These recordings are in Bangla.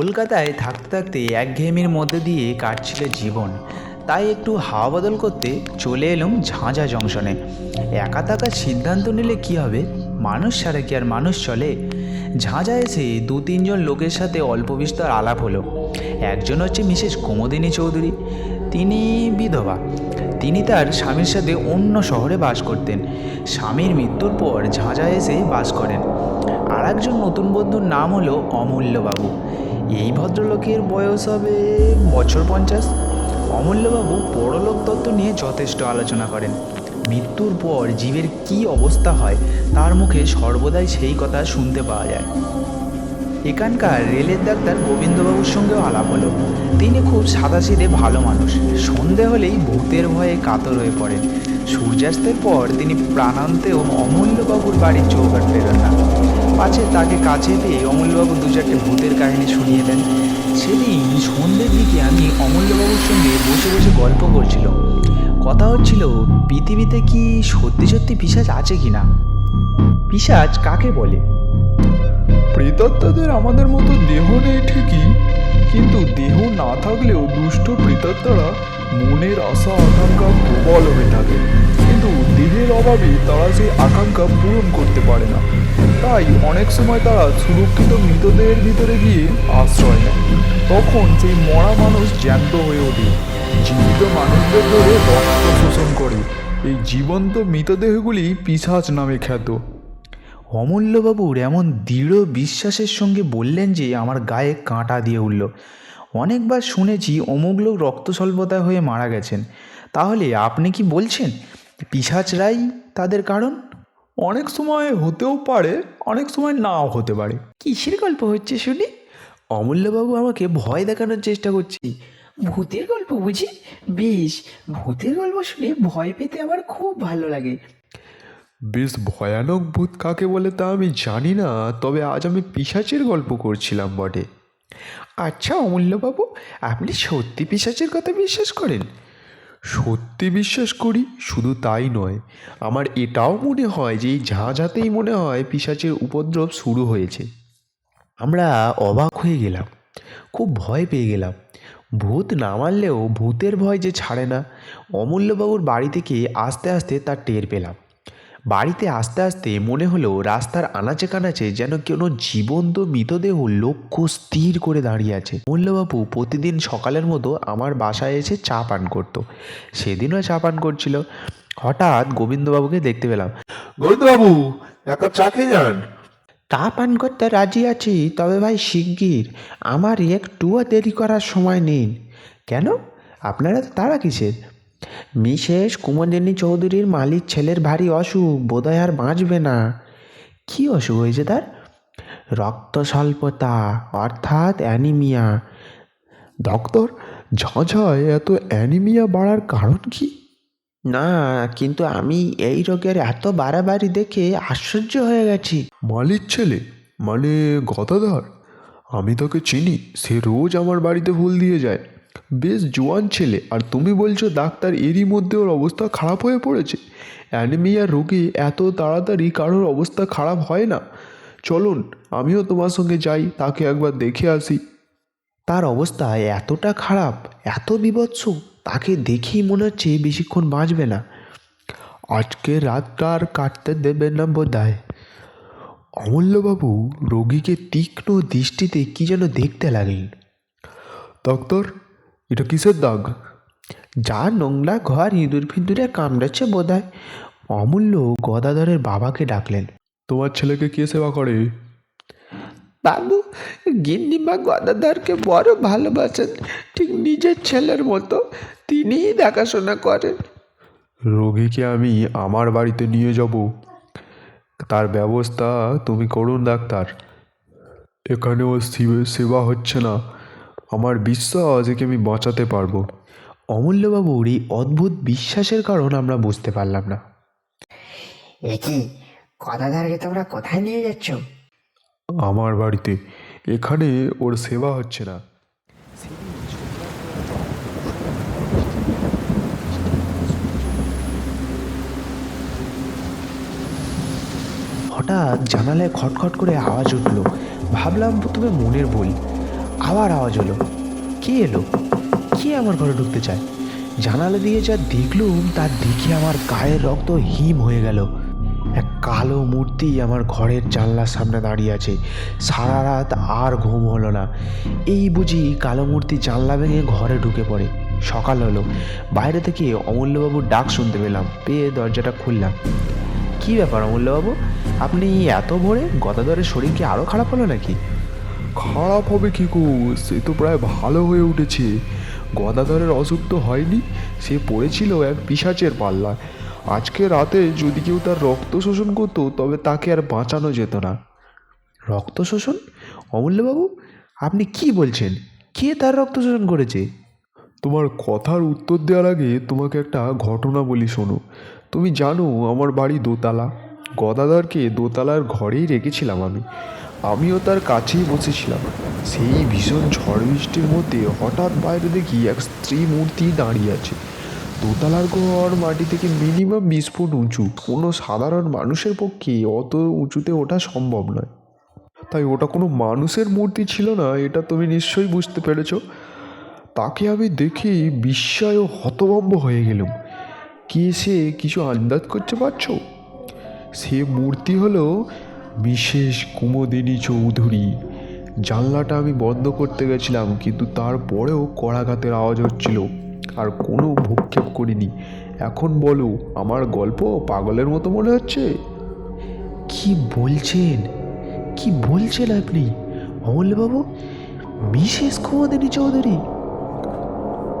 কলকাতায় থাকতে থাকতে একঘেয়েমির মধ্যে দিয়ে কাটছিল জীবন। তাই একটু হাওয়া বদল করতে চলে এলাম ঝাঁঝা জংশনে। একা থাকার সিদ্ধান্ত নিলে কি হবে? মানুষ ছাড়া কি আর মানুষ চলে? ঝাঁঝা এসে দু তিনজন লোকের সাথে অল্প বিস্তর আলাপ হলো। একজন হচ্ছে মিসেস কুমোদিনী চৌধুরী, তিনি বিধবা। তিনি তার স্বামীর সাথে অন্য শহরে বাস করতেন। স্বামীর মৃত্যুর পর ঝাঁঝা এসে বাস করেন। আর একজন নতুন বন্ধুর নাম হলো অমূল্যবাবু। এই ভদ্রলোকের বয়স হবে বছর পঞ্চাশ। অমূল্যবাবু পরলোক তত্ত্ব নিয়ে যথেষ্ট আলোচনা করেন। মৃত্যুর পর জীবের কী অবস্থা হয়, তার মুখে সর্বদাই সেই কথা শুনতে পাওয়া যায়। এখানকার রেলের ডাক্তার গোবিন্দবাবুর সঙ্গেও আলাপ হলো। তিনি খুব সাদাসিধে ভালো মানুষ। সন্ধে হলেই ভূতের ভয়ে কাতর হয়ে পড়েন। সূর্যাস্তের পর তিনি প্রাণান্তেও অমূল্যবাবুর বাড়ির চৌকাট ফেরেন না পাছে তাকে কাছে পেয়ে অমূল্যবাবু দু চারটে ভূতের কাহিনী শুনিয়ে দেন। সেদিন সন্ধ্যের দিকে আমি অমূল্যবাবুর সঙ্গে বসে বসে গল্প করছিল। কথা হচ্ছিল, পৃথিবীতে কি সত্যি সত্যি পিসাজ আছে কি না পিসাজ কাকে বলে? প্রেতাত্মাদের আমাদের মতো দেহ নেই ঠিকই, কিন্তু দেহ না থাকলেও দুষ্ট প্রেতাত্মারা মনের আশা, আকাঙ্ক্ষা প্রবল হয়ে থাকে। কিন্তু দেহের অভাবে তারা সেই আকাঙ্ক্ষা পূরণ করতে পারে না। তাই অনেক সময় তারা সুরক্ষিত মৃতদেহের ভিতরে গিয়ে আশ্রয় নেয়। তখন সেই মরা মানুষ জ্যান্ত হয়ে ওঠে। জীবিত মানুষদের ধরে রক্ত শোষণ করে। এই জীবন্ত মৃতদেহগুলি পিসাচ নামে খ্যাত। অমূল্যবাবুর এমন দৃঢ় বিশ্বাসের সঙ্গে বললেন যে আমার গায়ে কাঁটা দিয়ে উঠল। অনেকবার শুনেছি অমুক লোক রক্ত স্বল্পতা হয়ে মারা গেছেন। তাহলে আপনি কি বলছেন পিসাচরাই তাদের কারণ? অনেক সময় হতেও পারে অনেক সময় নাও হতে পারে। কিসের গল্প হচ্ছে শুনি? অমূল্যবাবু আমাকে ভয় দেখানোর চেষ্টা করছি। ভূতের গল্প বুঝি? বেশ ভূতের গল্প শুনে ভয় পেতে আমার খুব ভালো লাগে। বেশ ভয়ানক ভূত কাকে বলে তা আমি জানি না তবে আজ আমি পিসাচের গল্প করছিলাম বটে। আচ্ছা অমূল্যবাবু, আপনি সত্যি পিসাচের কথা বিশ্বাস করেন? সত্যি বিশ্বাস করি, শুধু তাই নয়, আমার এটাও মনে হয় যে এই ঝাঁঝাতেই মনে হয় পিসাচের উপদ্রব শুরু হয়েছে। আমরা অবাক হয়ে গেলাম, খুব ভয় পেয়ে গেলাম। ভূত না মারলেও ভূতের ভয় যে ছাড়ে না, অমূল্যবাবুর বাড়ি থেকে আস্তে আস্তে তার টের পেলাম। বাড়িতে আস্তে আস্তে মনে হলো রাস্তার আনাচে কানাচে যেন কোনো জীবন্ত মৃতদেহ লক্ষ্য স্থির করে দাঁড়িয়ে আছে। মূল্যবাবু প্রতিদিন সকালের মতো আমার বাসায় এসে চা পান করতো। সেদিনও চা পান করছিল। হঠাৎ গোবিন্দবাবুকে দেখতে পেলাম। গোবিন্দবাবু এক কাপ চা খেয়ে যান। তা পান করতে রাজি আছি তবে ভাই শিগগির। আমার একটুও দেরি করার সময় নিন কেন? আপনারা তো তারা কিসের? মিসেস কুমদিনী চৌধুরীর মালিক ছেলের ভারী অসুখ, বোধহয় আর বাঁচবে না। কি অসুখ হয়েছে তার? রক্ত স্বল্পতা অর্থাৎ অ্যানিমিয়া। ডক্টর, ঝাঁঝায়, এত অ্যানিমিয়া বাড়ার কারণ কি? না, কিন্তু আমি এই রোগের এত বাড়াবাড়ি দেখে আশ্চর্য হয়ে গেছি। মালিক ছেলে মানে গদাধর, আমি তোকে চিনি, সে রোজ আমার বাড়িতে ফুল দিয়ে যায়। বেশ জোয়ান ছেলে। আর তুমি বলছো ডাক্তার এরই মধ্যে ওর অবস্থা খারাপ হয়ে পড়েছে? অ্যানিমিয়া রোগে এত তাড়াতাড়ি কারোর অবস্থা খারাপ হয় না। চলুন, আমিও তোমার সঙ্গে যাই, তাকে একবার দেখে আসি। তার অবস্থা এতটা খারাপ, এত বিভৎস, তাকে দেখেই মনে হচ্ছে বেশিক্ষণ বাঁচবে না। আজকে রাতটা আর কাটতে দেবে না বোধহয়। অমূল্যবাবু রোগীকে তীক্ষ্ণ দৃষ্টিতে কি যেন দেখতে লাগলেন। ডক্টর এটা কিসের দাগ? যা নোংরা ঘর ইঁদুর ফিঁদুরে কামড়েছে বোধহয়। অমূল্য গদাধরের বাবাকে ডাকলেন। তোমার ছেলেকে কে সেবা করে? বাবু গিন্নিমা গদাধরকে বড় ভালোবাসেন। ঠিক নিজের ছেলের মতো তিনিই দেখাশোনা করেন। রোগীকে আমি আমার বাড়িতে নিয়ে যাব। তার ব্যবস্থা তুমি করুন ডাক্তার। এখানেও সেবা হচ্ছে না। আমার বিশ্বাস একে আমি বাঁচাতে পারব। অমূল্যবাবুর এই অদ্ভুত বিশ্বাসের কারণ আমরা বুঝতে পারলাম না। এ কি গদাধারকে তোমরা কোথায় নিয়ে যাচ্ছ? আমার বাড়িতে। এখানে ওর সেবা হচ্ছে না। হঠাৎ জানালায় খটখট করে আওয়াজ উঠল। ভাবলাম তুমি মনের বই। আবার আওয়াজ হলো। কে এলো? কে আমার ঘরে ঢুকতে চায়? জানালা দিয়ে যা দেখলুম, তার দেখে আমার গায়ের রক্ত হিম হয়ে গেল। এক কালো মূর্তি আমার ঘরের জানলার সামনে দাঁড়িয়ে আছে। সারা রাত আর ঘুম হলো না। এই বুঝি কালো মূর্তি জানলা ভেঙে ঘরে ঢুকে পড়ে। সকাল হলো। বাইরে থেকে অমূল্যবাবুর ডাক শুনতে পেলাম। পেয়ে দরজাটা খুললাম। কী ব্যাপার অমূল্যবাবু? আপনি এত ভোরে গদাধরের শরীর কি আরও খারাপ হলো নাকি? খারাপ হবে কি গো? সে তো প্রায় ভালো হয়ে উঠেছে। গদাধরের অসুখ তো হয়নি, সে পড়েছিল এক পিসাচের পাল্লা আজকে রাতে যদি কেউ তার রক্ত শোষণ করতো, তবে তাকে আর বাঁচানো যেত না। রক্ত শোষণ? অমূল্যবাবু, আপনি কি বলছেন? কে তার রক্ত শোষণ করেছে? তোমার কথার উত্তর দেওয়ার আগে তোমাকে একটা ঘটনা বলি শোনো। তুমি জানো আমার বাড়ি দোতলা। গদাধরকে দোতলার ঘরেই রেখেছিলাম আমি। আমিও তার কাছেই বসেছিলাম। সেই ভীষণ ঝড় বৃষ্টির মধ্যে হঠাৎ বাইরে দেখি এক স্ত্রী মূর্তি দাঁড়িয়ে আছে। দোতলার ঘর মাটি থেকে মিনিমাম বিশ ফুট উঁচু। কোনো সাধারণ মানুষের পক্ষে অত উঁচুতে ওঠা সম্ভব নয়। তাই ওটা কোনো মানুষের মূর্তি ছিল না, এটা তুমি নিশ্চয়ই বুঝতে পেরেছ। তাকে আমি দেখে বিস্ময় ও হতভম্ব হয়ে গেলাম। কে সে? কিছু আন্দাজ করতে পারছ? সে মূর্তি হলো বিশেষ কুমোদিনী চৌধুরী। জানলাটা আমি বন্ধ করতে গেছিলাম কিন্তু তারপরেও কড়াঘাতের আওয়াজ হচ্ছিল। আর কোনো ভূক্ষেপ করিনি। এখন বলো আমার গল্প পাগলের মতো মনে হচ্ছে? কি বলছেন? কি বলছেন আপনি? অমূল্যবাবু মিসেস কুমদিনী চৌধুরী।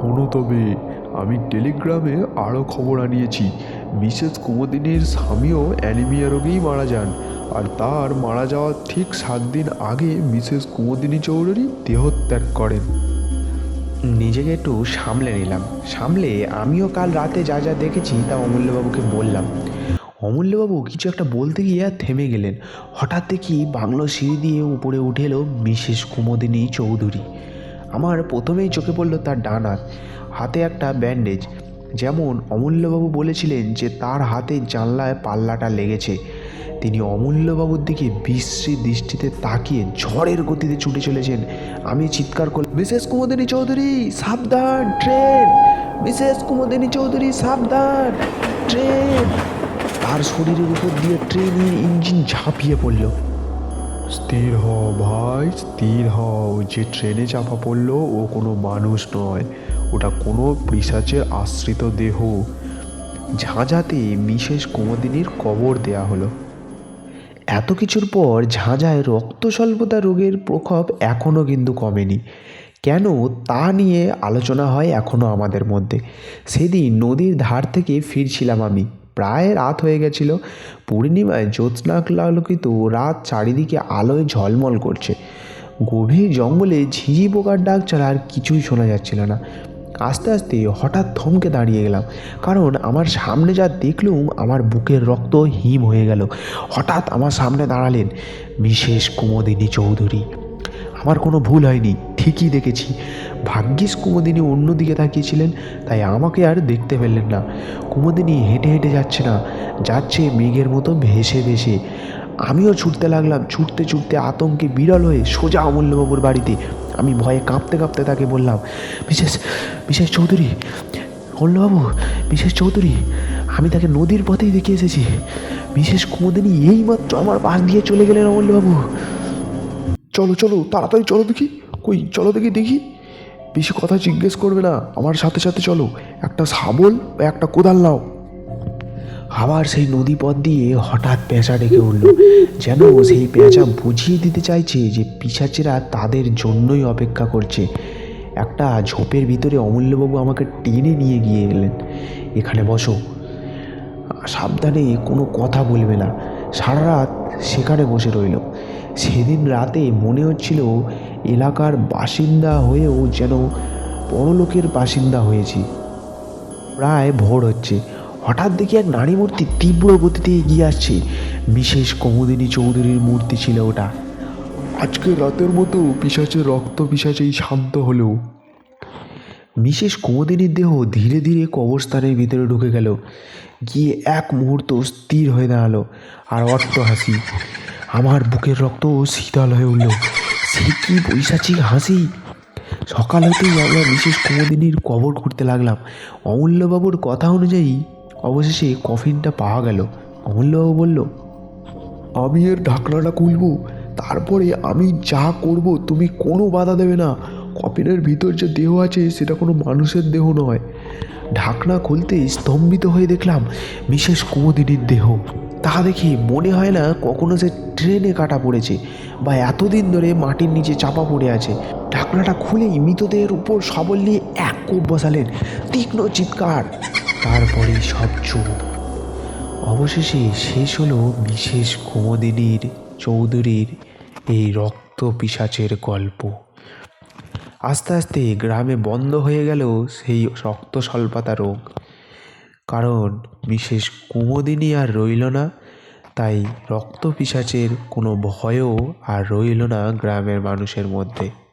শোনো তবে আমি টেলিগ্রামে আরও খবর আনিয়েছি। মিসেস কুমুদিনীর স্বামীও অ্যানিমিয়া রোগেই মারা যান। আর তার মারা যাওয়ার ঠিক সাত দিন আগে মিসেস কুমুদিনী চৌধুরী দেহত্যাগ করেন। নিজেকে একটু সামলে নিলাম। সামলে আমিও কাল রাতে যা যা দেখেছি তা অমূল্যবাবুকে বললাম। অমূল্যবাবু কিছু একটা বলতে গিয়ে আর থেমে গেলেন। হঠাৎ দেখি বাংলো সিঁড়ি দিয়ে উপরে উঠে এলো মিসেস কুমোদিনী চৌধুরী। আমার প্রথমেই চোখে পড়ল তার ডান হাত। হাতে একটা ব্যান্ডেজ। যেমন অমূল্যবাবু বলেছিলেন যে তার হাতে জানলায় পাল্লাটা লেগেছে, তিনি অমূল্যবাবুর দিকে বিশ্রী দৃষ্টিতে তাকিয়ে ঝড়ের গতিতে ছুটে চলেছেন। আমি চিৎকার করলাম, মিসেস কুমোদিনী চৌধুরী, সাবধান, ট্রেন! মিসেস কুমোদিনী চৌধুরী, সাবধান, ট্রেন! তার শরীরের উপর দিয়ে ট্রেনের ইঞ্জিন ঝাঁপিয়ে পড়ল। স্থির হও ভাই, স্থির হও, যে ট্রেনে চাপা পড়ল ও কোনো মানুষ নয়। ওটা কোনো পিসাচের আশ্রিত দেহ। ঝাঁঝাতে মিসেস কুমোদিনীর কবর দেয়া হলো। এত কিছুর পর ঝাঁঝায় রক্ত স্বল্পতা রোগের প্রকোপ এখনও কিন্তু কমেনি। কেন তা নিয়ে আলোচনা হয় এখনও আমাদের মধ্যে। সেদিন নদীর ধার থেকে ফিরছিলাম আমি। প্রায় রাত হয়ে গেছিল। পূর্ণিমায় জ্যোৎস্নাকলালোকিত রাত চারিদিকে আলোয় ঝলমল করছে। গভীর জঙ্গলে ঝিঝি পোকার ডাক ছাড়া আর কিছুই শোনা যাচ্ছিল না। আস্তে আস্তে হঠাৎ থমকে দাঁড়িয়ে গেলাম। কারণ আমার সামনে যা দেখলুম, আমার বুকের রক্ত হিম হয়ে গেল। হঠাৎ আমার সামনে দাঁড়ালেন বিশেষ কুমোদিনী চৌধুরী। আমার কোনো ভুল হয়নি, ঠিকই দেখেছি। ভাগ্যিস কুমোদিনী অন্যদিকে তাকিয়েছিলেন, তাই আমাকে আর দেখতে পেলেন না। কুমোদিনী হেঁটে হেঁটে যাচ্ছে না, যাচ্ছে মেঘের মতো ভেসে ভেসে। আমিও ছুটতে লাগলাম, ছুটতে ছুটতে আতঙ্কে বিরল হয়ে সোজা অমূল্যবাবুর বাড়িতে। আমি ভয়ে কাঁপতে কাঁপতে তাকে বললাম বিশেষ বিশেষ চৌধুরী অমূল্যবাবু বিশেষ চৌধুরী, আমি তাকে নদীর পথেই দেখে এসেছি। বিশেষ কুমোদিনী এইমাত্র আমার পাশ দিয়ে চলে গেলেন অমূল্যবাবু চলো চলো, তাড়াতাড়ি চলো দেখি। কই, চলো দেখি দেখি। বেশি কথা জিজ্ঞেস করবে না, আমার সাথে সাথে চলো। একটা শাবল একটা কোদাল নাও। আবার সেই নদী পথ দিয়ে হঠাৎ পেঁচা ডেকে উঠল। যেন সেই পেঁচা বুঝিয়ে দিতে চাইছে যে পিসাচেরা তাদের জন্যই অপেক্ষা করছে। একটা ঝোপের ভিতরে অমূল্যবাবু আমাকে টেনে নিয়ে গিয়ে গেলেন এখানে বসো। সাবধানে কোনো কথা বলবে না। সারা রাত সেখানে বসে রইল। সেদিন রাতে মনে হচ্ছিল এলাকার বাসিন্দা হয়েও যেন পরলোকের বাসিন্দা হয়েছি। প্রায় ভোর হচ্ছে। হঠাৎ দেখি এক নারী মূর্তি তীব্র গতিতে এগিয়ে আসছে। বিশেষ কমোদিনী চৌধুরীর মূর্তি ছিল ওটা। আজকে রাতের মতো পিসাচের রক্ত পিসাচেই শান্ত হলো। বিশেষ কুমোদিনীর দেহ ধীরে ধীরে কবরস্থানের ভিতরে ঢুকে গেল। গিয়ে এক মুহূর্ত স্থির হয়ে দাঁড়াল আর অট্ট হাসি। আমার বুকের রক্ত শীতল হয়ে উঠল। সে কি বৈশাচিক হাসি? সকাল হতেই আমরা বিশেষ কুমোদিনীর কবর করতে লাগলাম। অমূল্যবাবুর কথা অনুযায়ী অবশেষে কফিনটা পাওয়া গেল। অমূল্যবাবু বলল, আমি এর ঢাকনাটা খুলবো, তারপরে আমি যা করব তুমি কোনো বাধা দেবে না। কফিনের ভিতর যে দেহ আছে, সেটা কোনো মানুষের দেহ নয়। ঢাকনা খুলতেই স্তম্ভিত হয়ে দেখলাম মিসেস কুমোদিনীর দেহ। তা দেখে মনে হয় না কখনো সে ট্রেনে কাটা পড়েছে বা এতদিন ধরে মাটির নিচে চাপা পড়ে আছে। ঢাকনাটা খুলেই মৃতদেহের উপর সবল নিয়ে এক কোপ বসালেন, তীক্ষ্ণ চিৎকার। তারপরে সব চুপ। অবশেষে শেষ হলো বিশেষ কুমোদিনীর, চৌধুরীর এই রক্ত পিসাচের গল্প। আস্তে আস্তে গ্রামে বন্ধ হয়ে গেল সেই রক্ত স্বল্পতা রোগ। কারণ বিশেষ কুমোদিনী আর রইল না, তাই রক্ত পিসাচের কোনো ভয়ও আর রইল না গ্রামের মানুষের মধ্যে।